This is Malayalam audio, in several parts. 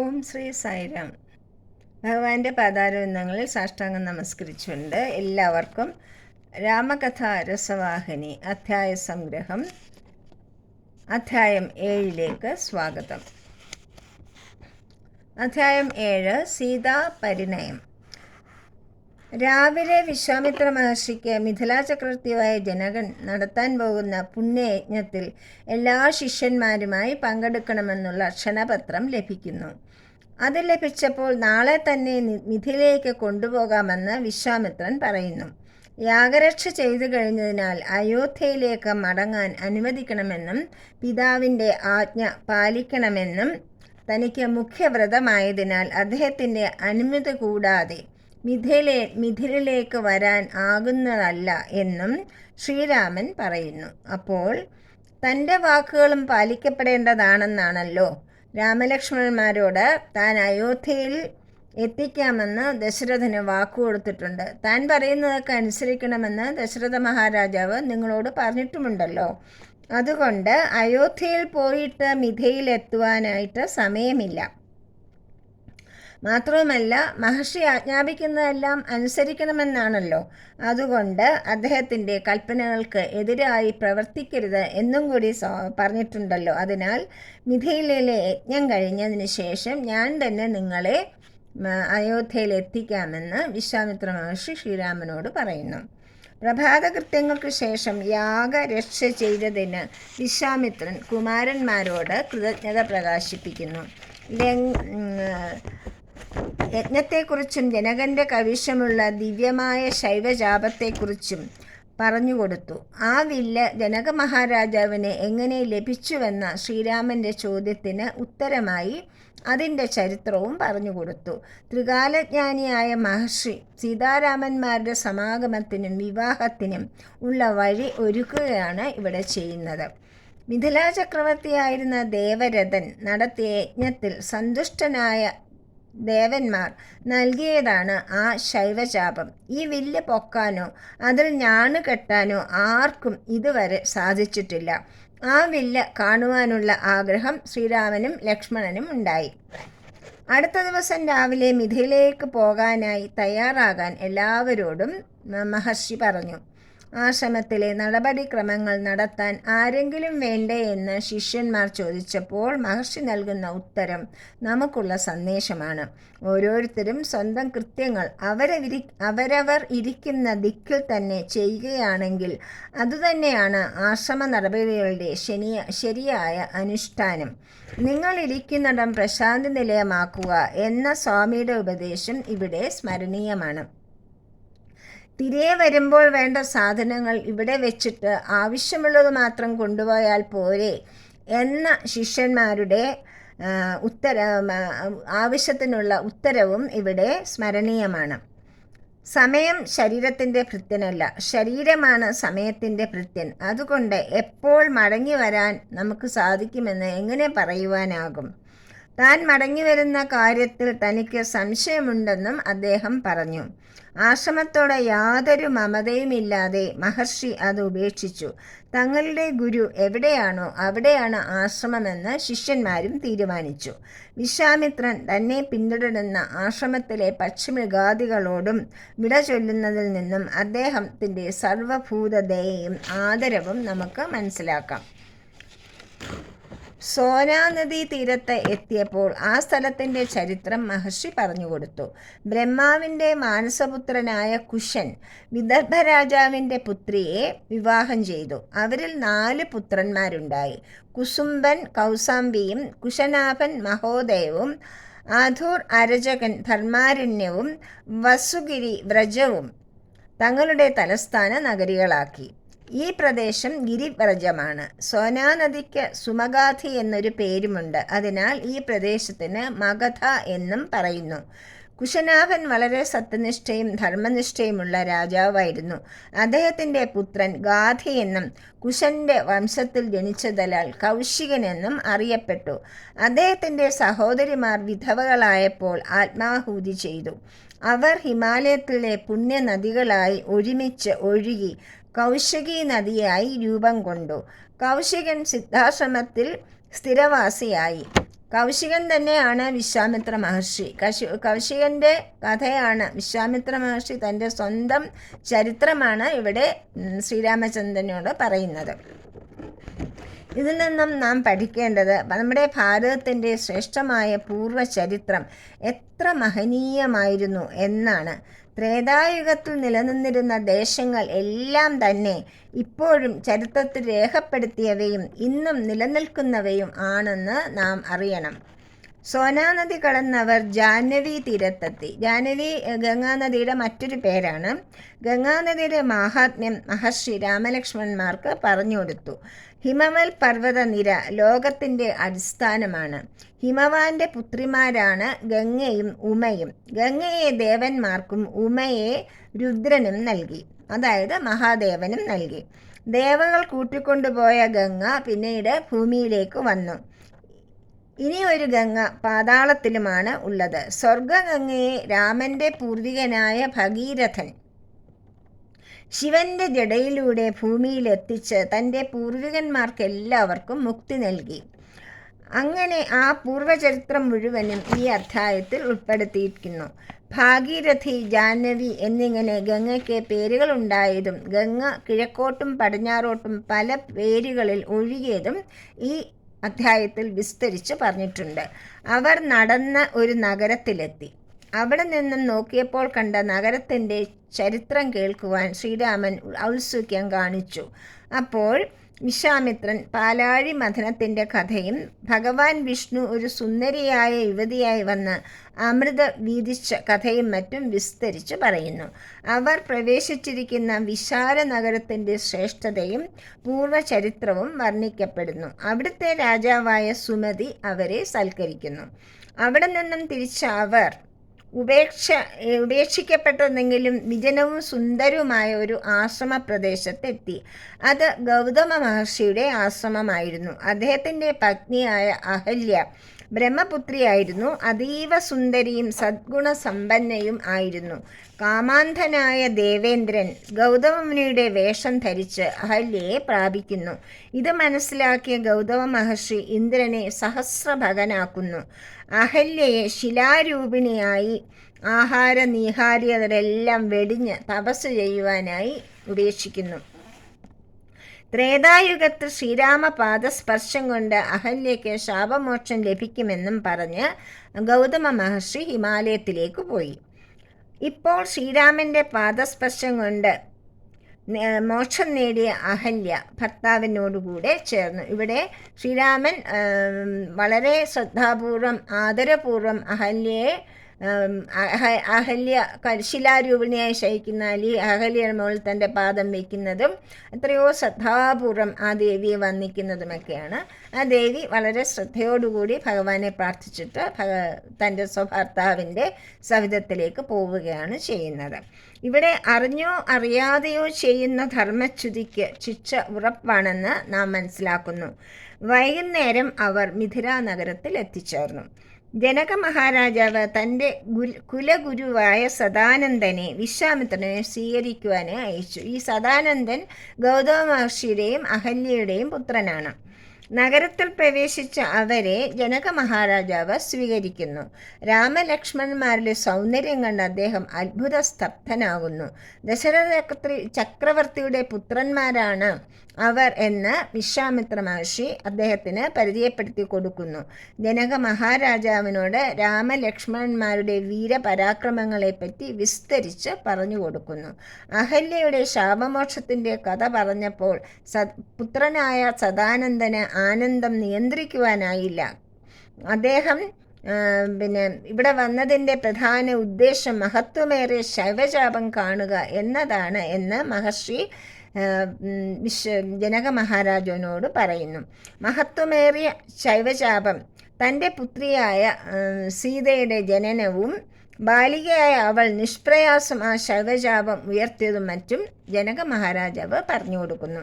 ഓം ശ്രീ സായിരാം. ഭഗവാന്റെ പാതാരവിന്ദങ്ങളിൽ സാഷ്ടാംഗം നമസ്കരിച്ചുകൊണ്ട് എല്ലാവർക്കും രാമകഥ രസവാഹിനി അധ്യായ സംഗ്രഹം അധ്യായം ഏഴിലേക്ക് സ്വാഗതം. അധ്യായം ഏഴ് സീതാ പരിണയം. രാവിലെ വിശ്വാമിത്ര മഹർഷിക്ക് മിഥിലാ ചക്രവർത്തിയായ ജനകൻ നടത്താൻ പോകുന്ന പുണ്യയജ്ഞത്തിൽ എല്ലാ ശിഷ്യന്മാരുമായി പങ്കെടുക്കണമെന്നുള്ള ക്ഷണപത്രം ലഭിക്കുന്നു. അത് ലഭിച്ചപ്പോൾ നാളെ തന്നെ നിധിയിലേക്ക് കൊണ്ടുപോകാമെന്ന് വിശ്വാമിത്രൻ പറയുന്നു. യാഗരക്ഷ ചെയ്തു കഴിഞ്ഞതിനാൽ അയോധ്യയിലേക്ക് മടങ്ങാൻ അനുവദിക്കണമെന്നും പിതാവിന്റെ ആജ്ഞ പാലിക്കണമെന്നും തനിക്ക് മുഖ്യവ്രതമായതിനാൽ അദ്ദേഹത്തിന്റെ അനുമതി കൂടാതെ മിഥിലെ മിഥിലിലേക്ക് വരാൻ ആകുന്നതല്ല എന്നും ശ്രീരാമൻ പറയുന്നു. അപ്പോൾ തന്റെ വാക്കുകളും പാലിക്കപ്പെടേണ്ടതാണെന്നാണല്ലോ രാമലക്ഷ്മണന്മാരോട് താൻ അയോധ്യയിൽ എത്തിക്കാമെന്ന് ദശരഥന് വാക്കു കൊടുത്തിട്ടുണ്ട്. താൻ പറയുന്നതൊക്കെ അനുസരിക്കണമെന്ന് ദശരഥ മഹാരാജാവ് നിങ്ങളോട് പറഞ്ഞിട്ടുമുണ്ടല്ലോ. അതുകൊണ്ട് അയോധ്യയിൽ പോയിട്ട് മിഥയിലെത്തുവാനായിട്ട് സമയമില്ല. മാത്രവുമല്ല മഹർഷി ആജ്ഞാപിക്കുന്നതെല്ലാം അനുസരിക്കണമെന്നാണല്ലോ. അതുകൊണ്ട് അദ്ദേഹത്തിന്റെ കൽപ്പനകൾക്ക് എതിരായി പ്രവർത്തിക്കരുത് എന്നും കൂടി പറഞ്ഞിട്ടുണ്ടല്ലോ. അതിനാൽ മിഥിലയിലെ യജ്ഞം കഴിഞ്ഞതിന് ശേഷം ഞാൻ തന്നെ നിങ്ങളെ അയോധ്യയിൽ എത്തിക്കാമെന്ന് വിശ്വാമിത്ര മഹർഷി ശ്രീരാമനോട് പറയുന്നു. പ്രഭാതകൃത്യങ്ങൾക്ക് ശേഷം യാഗരക്ഷ ചെയ്തതിന് വിശ്വാമിത്രൻ കുമാരന്മാരോട് കൃതജ്ഞത പ്രകാശിപ്പിക്കുന്നു. യജ്ഞത്തെക്കുറിച്ചും ജനകന്റെ കവിശമുള്ള ദിവ്യമായ ശൈവജാപത്തെക്കുറിച്ചും പറഞ്ഞുകൊടുത്തു. ആ വില്ല ജനക മഹാരാജാവിന് എങ്ങനെ ലഭിച്ചുവെന്ന ശ്രീരാമന്റെ ചോദ്യത്തിന് ഉത്തരമായി അതിന്റെ ചരിത്രവും പറഞ്ഞുകൊടുത്തു. ത്രികാലജ്ഞാനിയായ മഹർഷി സീതാരാമന്മാരുടെ സമാഗമത്തിനും വിവാഹത്തിനും ഉള്ള വഴി ഒരുക്കുകയാണ് ഇവിടെ ചെയ്യുന്നത്. മിഥിലാ ചക്രവർത്തിയായിരുന്ന ദേവരഥൻ നടത്തിയ യജ്ഞത്തിൽ സന്തുഷ്ടനായ ദേവന്മാർ നൽകിയതാണ് ആ ശൈവശാപം ഈ വില്ല് പൊക്കാനോ അതിൽ ഞാണ് കെട്ടാനോ ആർക്കും ഇതുവരെ സാധിച്ചിട്ടില്ല. ആ വില്ല് കാണുവാനുള്ള ആഗ്രഹം ശ്രീരാമനും ലക്ഷ്മണനും ഉണ്ടായി. അടുത്ത ദിവസം രാവിലെ മിഥിലേക്ക് പോകാനായി തയ്യാറാകാൻ എല്ലാവരോടും മഹർഷി പറഞ്ഞു. ആശ്രമത്തിലെ നടപടിക്രമങ്ങൾ നടത്താൻ ആരെങ്കിലും വേണ്ടേ എന്ന് ശിഷ്യന്മാർ ചോദിച്ചപ്പോൾ മഹർഷി നൽകുന്ന ഉത്തരം നമുക്കുള്ള സന്ദേശമാണ്. ഓരോരുത്തരും സ്വന്തം കൃത്യങ്ങൾ അവരവർ ഇരിക്കുന്ന ദിക്കിൽ തന്നെ ചെയ്യുകയാണെങ്കിൽ അതുതന്നെയാണ് ആശ്രമ നടപടികളുടെ ശനിയ ശരിയായ അനുഷ്ഠാനം. നിങ്ങൾ ഇരിക്കുന്നിടം പ്രശാന്തി നിലയമാക്കുക എന്ന സ്വാമിയുടെ ഉപദേശം ഇവിടെ സ്മരണീയമാണ്. തിരികെ വരുമ്പോൾ വേണ്ട സാധനങ്ങൾ ഇവിടെ വെച്ചിട്ട് ആവശ്യമുള്ളത് മാത്രം കൊണ്ടുപോയാൽ പോരെ എന്ന ശിഷ്യന്മാരുടെ ഉത്തര ആവശ്യത്തിനുള്ള ഉത്തരവും ഇവിടെ സ്മരണീയമാണ്. സമയം ശരീരത്തിന്റെ ഭൃത്യനല്ല ശരീരമാണ് സമയത്തിന്റെ ഭൃത്യൻ. അതുകൊണ്ട് എപ്പോൾ മടങ്ങി വരാൻ നമുക്ക് സാധിക്കുമെന്ന് എങ്ങനെ പറയുവാനാകും? താൻ മടങ്ങി വരുന്ന കാര്യത്തിൽ തനിക്ക് സംശയമുണ്ടെന്നും അദ്ദേഹം പറഞ്ഞു. ആശ്രമത്തോടെ യാതൊരു മമതയുമില്ലാതെ മഹർഷി അത് ഉപേക്ഷിച്ചു. തങ്ങളുടെ ഗുരു എവിടെയാണോ അവിടെയാണ് ആശ്രമമെന്ന് ശിഷ്യന്മാരും തീരുമാനിച്ചു. വിശ്വാമിത്രൻ തന്നെ പിന്തുടരുന്ന ആശ്രമത്തിലെ പക്ഷിമൃഗാദികളോടും വിട ചൊല്ലുന്നതിൽ നിന്നും അദ്ദേഹത്തിന്റെ സർവഭൂതതയെയും ആദരവും നമുക്ക് മനസ്സിലാക്കാം. സോനാ നദീ തീരത്ത് എത്തിയപ്പോൾ ആ സ്ഥലത്തിന്റെ ചരിത്രം മഹർഷി പറഞ്ഞുകൊടുത്തു. ബ്രഹ്മാവിന്റെ മാനസപുത്രനായ കുശൻ വിദർഭ രാജാവിന്റെ പുത്രിയെ വിവാഹം ചെയ്തു. അവരിൽ നാല് പുത്രന്മാരുണ്ടായി. കുസുംബൻ കൗസാംബിയും കുശനാഭൻ മഹോദയവും ആധൂർ അരജകൻ ധർമാരണ്യവും വസുഗിരി വ്രജവും തങ്ങളുടെ തലസ്ഥാന നഗരികളാക്കി. ഈ പ്രദേശം ഗിരിവ്രജമാണ്. സോനാ നദിക്ക് സുമഗാധി എന്നൊരു പേരുമുണ്ട്. അതിനാൽ ഈ പ്രദേശത്തിന് മഗധ എന്നും പറയുന്നു. കുശനാഭൻ വളരെ സത്യനിഷ്ഠയും ധർമ്മനിഷ്ഠയുമുള്ള രാജാവായിരുന്നു. അദ്ദേഹത്തിന്റെ പുത്രൻ ഗാധി എന്നും കുശന്റെ വംശത്തിൽ ജനിച്ചതലാൽ കൗശികൻ എന്നും അറിയപ്പെട്ടു. അദ്ദേഹത്തിന്റെ സഹോദരിമാർ വിധവകളായപ്പോൾ ആത്മാഹൂതി ചെയ്തു. അവർ ഹിമാലയത്തിലെ പുണ്യനദികളായി ഒരുമിച്ച് ഒഴുകി കൗശികി നദിയായി രൂപം കൊണ്ടു. കൗശികൻ സിദ്ധാശ്രമത്തിൽ സ്ഥിരവാസിയായി. കൗശികൻ തന്നെയാണ് വിശ്വാമിത്ര മഹർഷി. കശു കൗശികന്റെ കഥയാണ് വിശ്വാമിത്ര മഹർഷി തന്റെ സ്വന്തം ചരിത്രമാണ് ഇവിടെ ശ്രീരാമചന്ദ്രനോട് പറയുന്നത്. ഇതിൽ നിന്നും നാം പഠിക്കേണ്ടത് നമ്മുടെ ഭാരതത്തിന്റെ ശ്രേഷ്ഠമായ പൂർവ ചരിത്രം എത്ര മഹനീയമായിരുന്നു എന്നാണ്. ത്രേതായുഗത്തിൽ നിലനിന്നിരുന്ന ദേശങ്ങൾ എല്ലാം തന്നെ ഇപ്പോഴും ചരിത്രത്തിൽ രേഖപ്പെടുത്തിയവയും ഇന്നും നിലനിൽക്കുന്നവയും ആണെന്ന് നാം അറിയണം. സോനാനദി കടന്നവർ ജാനവി തീരത്തെത്തി. ജാഹ്നവി എഹ്, ഗംഗാനദിയുടെ മറ്റൊരു പേരാണ്. ഗംഗാനദിയുടെ മാഹാത്മ്യം മഹർഷി രാമലക്ഷ്മണന്മാർക്ക് പറഞ്ഞു കൊടുത്തു. ഹിമവൽ പർവത നിര ലോകത്തിന്റെ അടിസ്ഥാനമാണ്. ഹിമവാന്റെ പുത്രിമാരാണ് ഗംഗയും ഉമയും. ഗംഗയെ ദേവന്മാർക്കും ഉമയെ രുദ്രനും നൽകി. അതായത് മഹാദേവനും നൽകി. ദേവകൾ കൂട്ടിക്കൊണ്ടുപോയ ഗംഗ പിന്നീട് ഭൂമിയിലേക്ക് വന്നു. ഇനി ഒരു ഗംഗ പാതാളത്തിലുമാണ് ഉള്ളത്. സ്വർഗഗംഗയെ രാമന്റെ പൂർവികനായ ഭഗീരഥൻ ശിവന്റെ ജടയിലൂടെ ഭൂമിയിലെത്തിച്ച് തന്റെ പൂർവികന്മാർക്കെല്ലാവർക്കും മുക്തി നൽകി. അങ്ങനെ ആ പൂർവചരിത്രം മുഴുവനും ഈ അധ്യായത്തിൽ ഉൾപ്പെടുത്തിയിരിക്കുന്നു. ഭാഗീരഥി ജാഹ്നവി എന്നിങ്ങനെ ഗംഗയ്ക്ക് പേരുകൾ ഉണ്ടായതും ഗംഗ കിഴക്കോട്ടും പടിഞ്ഞാറോട്ടും പല പേരുകളിൽ ഒഴുകിയതും ഈ അധ്യായത്തിൽ വിസ്തരിച്ച് പറഞ്ഞിട്ടുണ്ട്. അവർ നടന്ന ഒരു നഗരത്തിലെത്തി. അവിടെ നിന്നും നോക്കിയപ്പോൾ കണ്ട നഗരത്തിന്റെ ചരിത്രം കേൾക്കുവാൻ ശ്രീരാമൻ ഔത്സുക്യം കാണിച്ചു. അപ്പോൾ വിശ്വാമിത്രൻ പാലാഴി മഥനത്തിന്റെ കഥയും ഭഗവാൻ വിഷ്ണു ഒരു സുന്ദരിയായ യുവതിയായി വന്ന് അമൃത വീതിച്ച കഥയും മറ്റും വിസ്തരിച്ച് പറയുന്നു. അവർ പ്രവേശിച്ചിരിക്കുന്ന വിശാല നഗരത്തിന്റെ ശ്രേഷ്ഠതയും പൂർവചരിത്രവും വർണിക്കപ്പെടുന്നു. അവിടുത്തെ രാജാവായ സുമതി അവരെ സൽക്കരിക്കുന്നു. അവിടെ നിന്നും തിരിച്ച അവർ ഉപേക്ഷ ഉപേക്ഷിക്കപ്പെട്ടതെങ്കിലും വിജനവും സുന്ദരവുമായ ഒരു ആശ്രമ പ്രദേശത്തെത്തി അത് ഗൗതമ മഹർഷിയുടെ ആശ്രമമായിരുന്നു. അദ്ദേഹത്തിന്റെ പത്നിയായ അഹല്യ ബ്രഹ്മപുത്രിയായിരുന്നു. അതീവ സുന്ദരിയും സദ്ഗുണസമ്പന്നയും ആയിരുന്നു. കാമാന്ധനായ ദേവേന്ദ്രൻ ഗൗതമമുനിയുടെ വേഷം ധരിച്ച് അഹല്യയെ പ്രാപിക്കുന്നു. ഇത് മനസ്സിലാക്കിയ ഗൗതമ മഹർഷി ഇന്ദ്രനെ സഹസ്രഭകനാക്കുന്നു. അഹല്യയെ ശിലാരൂപിണിയായി ആഹാര നീഹാരിയവരെല്ലാം വെടിഞ്ഞ് തപസ് ചെയ്യുവാനായി ഉപേക്ഷിക്കുന്നു. ത്രേതായുഗത്തിൽ ശ്രീരാമപാദസ്പർശം കൊണ്ട് അഹല്യയ്ക്ക് ശാപമോക്ഷം ലഭിക്കുമെന്നും പറഞ്ഞ് ഗൗതമ മഹർഷി ഹിമാലയത്തിലേക്ക് പോയി. ഇപ്പോൾ ശ്രീരാമന്റെ പാദസ്പർശം കൊണ്ട് മോക്ഷം നേടിയ അഹല്യ ഭർത്താവിനോടുകൂടെ ചേർന്നു. ഇവിടെ ശ്രീരാമൻ വളരെ ശ്രദ്ധാപൂർവം ആദരപൂർവം അഹല്യയെ അഹല്യ ശിലാരൂപിണിയായി ശയിക്കുന്ന അലി അഹല്യയുടെ മുകളിൽ തന്റെ പാദം വയ്ക്കുന്നതും എത്രയോ ശ്രദ്ധാപൂർവം ആ ദേവിയെ വന്ദിക്കുന്നതുമൊക്കെയാണ്. ആ ദേവി വളരെ ശ്രദ്ധയോടുകൂടി ഭഗവാനെ പ്രാർത്ഥിച്ചിട്ട് ഭഗ തന്റെ സ്വഭർത്താവിന്റെ സവിധത്തിലേക്ക് പോവുകയാണ് ചെയ്യുന്നത്. ഇവിടെ അറിഞ്ഞോ അറിയാതെയോ ചെയ്യുന്ന ധർമ്മച്യുതിക്ക് ശിക്ഷ ഉറപ്പാണെന്ന് നാം മനസ്സിലാക്കുന്നു. വൈകുന്നേരം അവർ മിഥില നഗരത്തിൽ എത്തിച്ചേർന്നു. ജനക മഹാരാജാവ് തന്റെ ഗുരു കുലഗുരുവായ സദാനന്ദനെ വിശ്വാമിത്രനെ സ്വീകരിക്കുവാൻ അയച്ചു. ഈ സദാനന്ദൻ ഗൗതമ മഹർഷിയുടെയും അഹല്യയുടെയും പുത്രനാണ്. നഗരത്തിൽ പ്രവേശിച്ച അവരെ ജനക മഹാരാജാവ് സ്വീകരിക്കുന്നു. രാമലക്ഷ്മണന്മാരുടെ സൗന്ദര്യം കണ്ട് അദ്ദേഹം അത്ഭുത സ്തബ്ധനാകുന്നു ദശരഥ ചക്രവർത്തിയുടെ പുത്രന്മാരാണ് അവർ എന്ന് വിശ്വാമിത്ര മഹർഷി അദ്ദേഹത്തിന് പരിചയപ്പെടുത്തി കൊടുക്കുന്നു. ജനക മഹാരാജാവിനോട് രാമലക്ഷ്മണന്മാരുടെ വീരപരാക്രമങ്ങളെപ്പറ്റി വിസ്തരിച്ച് പറഞ്ഞു കൊടുക്കുന്നു. അഹല്യയുടെ ശാപമോക്ഷത്തിന്റെ കഥ പറഞ്ഞപ്പോൾ സ പുത്രനായ സദാനന്ദന് ആനന്ദം നിയന്ത്രിക്കുവാനായില്ല. അദ്ദേഹം പിന്നെ ഇവിടെ വന്നതിന്റെ പ്രധാന ഉദ്ദേശം മഹത്വമേറിയ ശൈവശാപം കാണുക എന്നതാണ് എന്ന് മഹർഷി വിശ്വ ജനക മഹാരാജാവിനോട് പറയുന്നു. മഹത്വമേറിയ ശൈവശാപം. തന്റെ പുത്രിയായ സീതയുടെ ജനനവും ബാലികയായ അവൾ നിഷ്പ്രയാസം ആ ശൈവശാപം ഉയർത്തിയതും മറ്റും ജനക മഹാരാജാവ് പറഞ്ഞു കൊടുക്കുന്നു.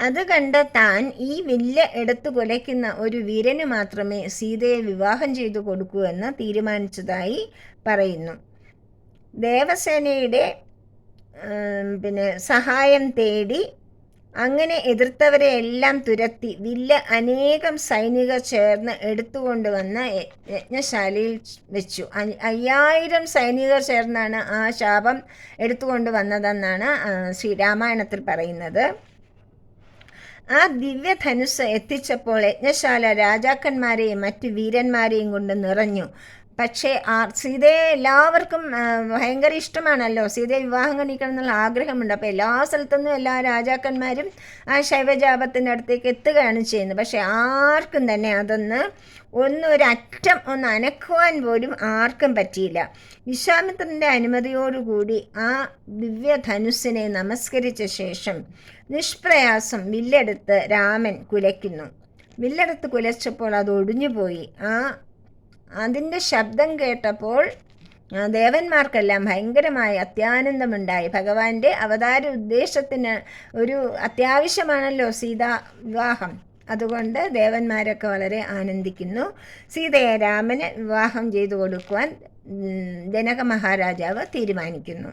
അത് കണ്ട് താൻ ഈ വില്ല് എടുത്തു കുലയ്ക്കുന്ന ഒരു വീരന് മാത്രമേ സീതയെ വിവാഹം ചെയ്തു കൊടുക്കൂ എന്ന് തീരുമാനിച്ചതായി പറയുന്നു. ദേവസേനയുടെ പിന്നെ സഹായം തേടി അങ്ങനെ എതിർത്തവരെ എല്ലാം തുരത്തി വില്ല അനേകം സൈനികർ ചേർന്ന് എടുത്തുകൊണ്ടുവന്ന യജ്ഞശാലയിൽ വെച്ചു. അയ്യായിരം സൈനികർ ചേർന്നാണ് ആ ശാപം എടുത്തുകൊണ്ട് വന്നതെന്നാണ് ശ്രീരാമായണത്തിൽ പറയുന്നത്. ആ ദിവ്യധനുസ് എത്തിച്ചപ്പോൾ യജ്ഞശാല രാജാക്കന്മാരെയും മറ്റ് വീരന്മാരെയും കൊണ്ട് നിറഞ്ഞു. പക്ഷേ ആ സീതയെ എല്ലാവർക്കും ഭയങ്കര ഇഷ്ടമാണല്ലോ. സീതയെ വിവാഹം കഴിക്കണം എന്നുള്ള ആഗ്രഹമുണ്ട്. അപ്പോൾ എല്ലാ സ്ഥലത്തുനിന്നും എല്ലാ രാജാക്കന്മാരും ആ ശൈവജാപത്തിന്റെ അടുത്തേക്ക് എത്തുകയാണ് ചെയ്യുന്നത്. പക്ഷേ ആർക്കും തന്നെ അതൊന്ന് ഒന്നൊരറ്റം ഒന്ന് അനക്കുവാൻ പോലും ആർക്കും പറ്റിയില്ല. വിശ്വാമിത്രന്റെ അനുമതിയോടുകൂടി ആ ദിവ്യ ധനുസിനെ നമസ്കരിച്ച ശേഷം നിഷ്പ്രയാസം വില്ലെടുത്ത് രാമൻ കുലയ്ക്കുന്നു. വില്ലെടുത്ത് കുലച്ചപ്പോൾ അത് ഒടിഞ്ഞുപോയി. ആ അതിന്റെ ശബ്ദം കേട്ടപ്പോൾ ദേവന്മാർക്കെല്ലാം ഭയങ്കരമായ അത്യാനന്ദമുണ്ടായി. ഭഗവാന്റെ അവതാര ഉദ്ദേശത്തിന് ഒരു അത്യാവശ്യമാണല്ലോ സീതാ വിവാഹം. അതുകൊണ്ട് ദേവന്മാരൊക്കെ വളരെ ആനന്ദിക്കുന്നു. സീതയെ രാമന് വിവാഹം ചെയ്തു കൊടുക്കുവാൻ ജനക മഹാരാജാവ് തീരുമാനിക്കുന്നു.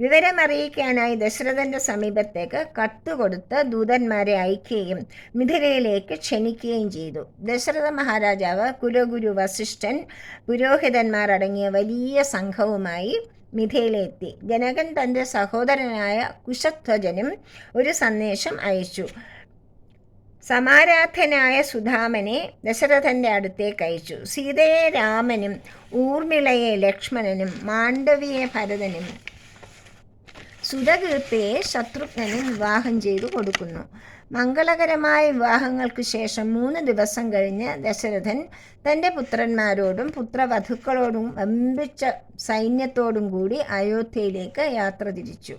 വിവരമറിയിക്കാനായി ദശരഥന്റെ സമീപത്തേക്ക് കത്ത് കൊടുത്ത് ദൂതന്മാരെ അയക്കുകയും മിഥിലയിലേക്ക് ക്ഷണിക്കുകയും ചെയ്തു. ദശരഥ മഹാരാജാവ് കുലഗുരു വസിഷ്ഠൻ പുരോഹിതന്മാർ അടങ്ങിയ വലിയ സംഘവുമായി മിഥിലയിലെത്തി ജനകൻ തന്റെ സഹോദരനായ കുശധ്വജനും ഒരു സന്ദേശം അയച്ചു. സമാരാധനായ സുധാമനെ ദശരഥന്റെ അടുത്തേക്ക് അയച്ചു. സീതയെ രാമനും ഊർമിളയെ ലക്ഷ്മണനും മാണ്ഡവിയെ ഭരതനും സുതകീർത്തിയെ ശത്രുഘ്നനും വിവാഹം ചെയ്തു കൊടുക്കുന്നു. മംഗളകരമായ വിവാഹങ്ങൾക്ക് ശേഷം മൂന്ന് ദിവസം കഴിഞ്ഞ് ദശരഥൻ തന്റെ പുത്രന്മാരോടും പുത്രവധുക്കളോടും വമ്പിച്ച സൈന്യത്തോടും കൂടി അയോധ്യയിലേക്ക് യാത്ര തിരിച്ചു.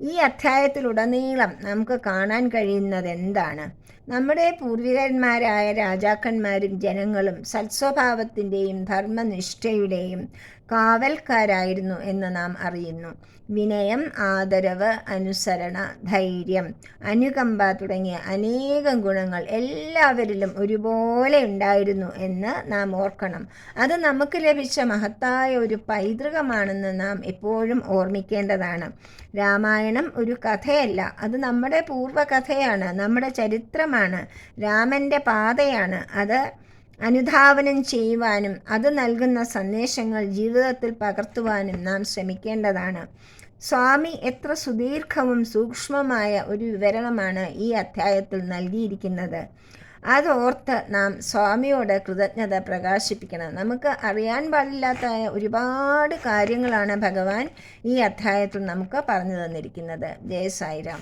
ഈ അധ്യായത്തിലുടനീളം നമുക്ക് കാണാൻ കഴിയുന്നത് എന്താണ്? നമ്മുടെ പൂർവികന്മാരായ രാജാക്കന്മാരും ജനങ്ങളും സത്സ്വഭാവത്തിന്റെയും ധർമ്മനിഷ്ഠയുടെയും കാവൽക്കാരായിരുന്നു എന്ന് നാം അറിയുന്നു. വിനയം ആദരവ് അനുസരണ ധൈര്യം അനുകമ്പ തുടങ്ങിയ അനേകം ഗുണങ്ങൾ എല്ലാവരിലും ഒരുപോലെ ഉണ്ടായിരുന്നു എന്ന് നാം ഓർക്കണം. അത് നമുക്ക് ലഭിച്ച മഹത്തായ ഒരു പൈതൃകമാണെന്ന് നാം എപ്പോഴും ഓർമ്മിക്കേണ്ടതാണ്. രാമായണം ഒരു കഥയല്ല അത് നമ്മുടെ പൂർവകഥയാണ് നമ്മുടെ ചരിത്രമാണ് രാമന്റെ പാതയാണ്. അത് അനുധാവനം ചെയ്യുവാനും അത് നൽകുന്ന സന്ദേശങ്ങൾ ജീവിതത്തിൽ പകർത്തുവാനും നാം ശ്രമിക്കേണ്ടതാണ്. സ്വാമി എത്ര സുദീർഘവും സൂക്ഷ്മമായ ഒരു വിവരണമാണ് ഈ അധ്യായത്തിൽ നൽകിയിരിക്കുന്നത്. അതോർത്ത് നാം സ്വാമിയോട് കൃതജ്ഞത പ്രകാശിപ്പിക്കണം. നമുക്ക് അറിയാൻ പാടില്ലാത്ത ഒരുപാട് കാര്യങ്ങളാണ് ഭഗവാൻ ഈ അധ്യായത്തിൽ നമുക്ക് പറഞ്ഞു തന്നിരിക്കുന്നത്. ജയ സായിരാം.